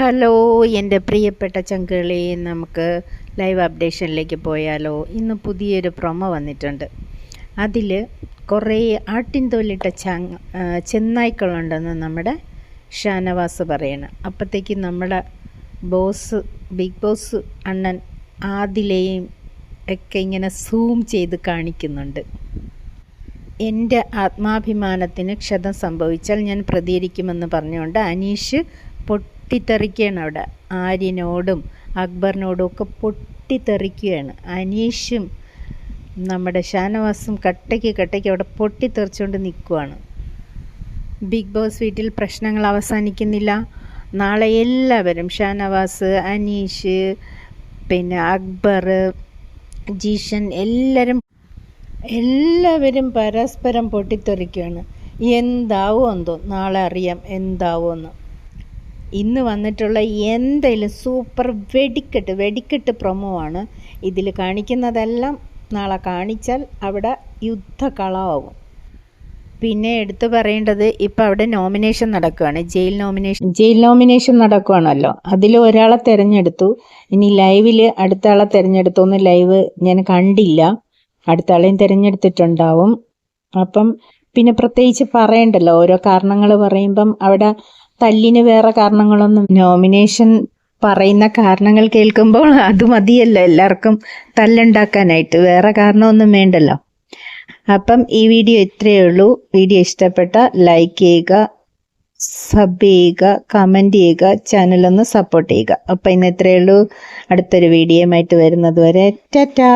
Hello എന്റെ പ്രിയപ്പെട്ട ചങ്കുകളെ നമുക്ക് ലൈവ് അപ്ഡേഷനിലേക്ക് പോയാലോ. ഇന്ന് പുതിയൊരു പ്രൊമോ വന്നിട്ടുണ്ട്. അതിൽ കുറേ ആട്ടിൻ തോലിട്ട ചങ് ചെന്നായ്ക്കളുണ്ടെന്ന് നമ്മുടെ ഷാനവാസ് പറയണം. അപ്പോഴത്തേക്ക് നമ്മുടെ ബോസ് ബിഗ് ബോസ് അണ്ണൻ ആദിലെയും ഒക്കെ ഇങ്ങനെ സൂം ചെയ്ത് കാണിക്കുന്നുണ്ട്. എന്റെ ആത്മാഭിമാനത്തിന് ക്ഷതം സംഭവിച്ചാൽ ഞാൻ പ്രതികരിക്കുമെന്ന് പറഞ്ഞുകൊണ്ട് അനീഷ് പൊട്ടിത്തെറിക്കുകയാണ് അവിടെ. ആര്യനോടും അക്ബറിനോടും ഒക്കെ പൊട്ടിത്തെറിക്കുകയാണ്. അനീഷും നമ്മുടെ ഷാനവാസും കട്ടയ്ക്ക് കട്ടയ്ക്ക് അവിടെ പൊട്ടിത്തെറിച്ചുകൊണ്ട് നിൽക്കുവാണ്. ബിഗ് ബോസ് വീട്ടിൽ പ്രശ്നങ്ങൾ അവസാനിക്കുന്നില്ല. നാളെ എല്ലാവരും ഷാനവാസ് അനീഷ് പിന്നെ അക്ബർ ജീഷൻ എല്ലാവരും എല്ലാവരും പരസ്പരം പൊട്ടിത്തെറിക്കുകയാണ്. എന്തോ നാളെ അറിയാം എന്താവുമെന്ന്. ഇന്ന് വന്നിട്ടുള്ള എന്തെങ്കിലും സൂപ്പർ വെടിക്കെട്ട് വെടിക്കെട്ട് പ്രൊമോ ആണ് ഇതിൽ കാണിക്കുന്നതെല്ലാം നാളെ കാണിച്ചാൽ അവിടെ യുദ്ധകളാവും. പിന്നെ എടുത്തു പറയേണ്ടത് ഇപ്പം അവിടെ നോമിനേഷൻ നടക്കുകയാണ് ജയിൽ നോമിനേഷൻ ജയിൽ നോമിനേഷൻ നടക്കുകയാണല്ലോ അതിൽ ഒരാളെ തിരഞ്ഞെടുത്തു. ഇനി ലൈവിൽ അടുത്ത ആളെ തിരഞ്ഞെടുത്തു തിരഞ്ഞെടുത്തോന്ന് ലൈവ് ഞാൻ കണ്ടില്ല. അടുത്ത ആളെയും തിരഞ്ഞെടുത്തിട്ടുണ്ടാവും. അപ്പം പിന്നെ പ്രത്യേകിച്ച് പറയണ്ടല്ലോ. ഓരോ കാരണങ്ങൾ പറയുമ്പം അവിടെ തല്ലിന് വേറെ കാരണങ്ങളൊന്നും നോമിനേഷൻ പറയുന്ന കാരണങ്ങൾ കേൾക്കുമ്പോൾ അത് മതിയല്ലോ എല്ലാവർക്കും തല്ലുണ്ടാക്കാനായിട്ട്. വേറെ കാരണമൊന്നും വേണ്ടല്ലോ. അപ്പം ഈ വീഡിയോ ഇത്രയേ ഉള്ളൂ. വീഡിയോ ഇഷ്ടപ്പെട്ട ലൈക്ക് ചെയ്യുക സബ് ചെയ്യുക കമന്റ് ചെയ്യുക ചാനലൊന്ന് സപ്പോർട്ട് ചെയ്യുക. അപ്പം ഇന്ന് ഇത്രയേ ഉള്ളൂ. അടുത്തൊരു വീഡിയോയുമായിട്ട് വരുന്നത് വരെ ടാറ്റാ!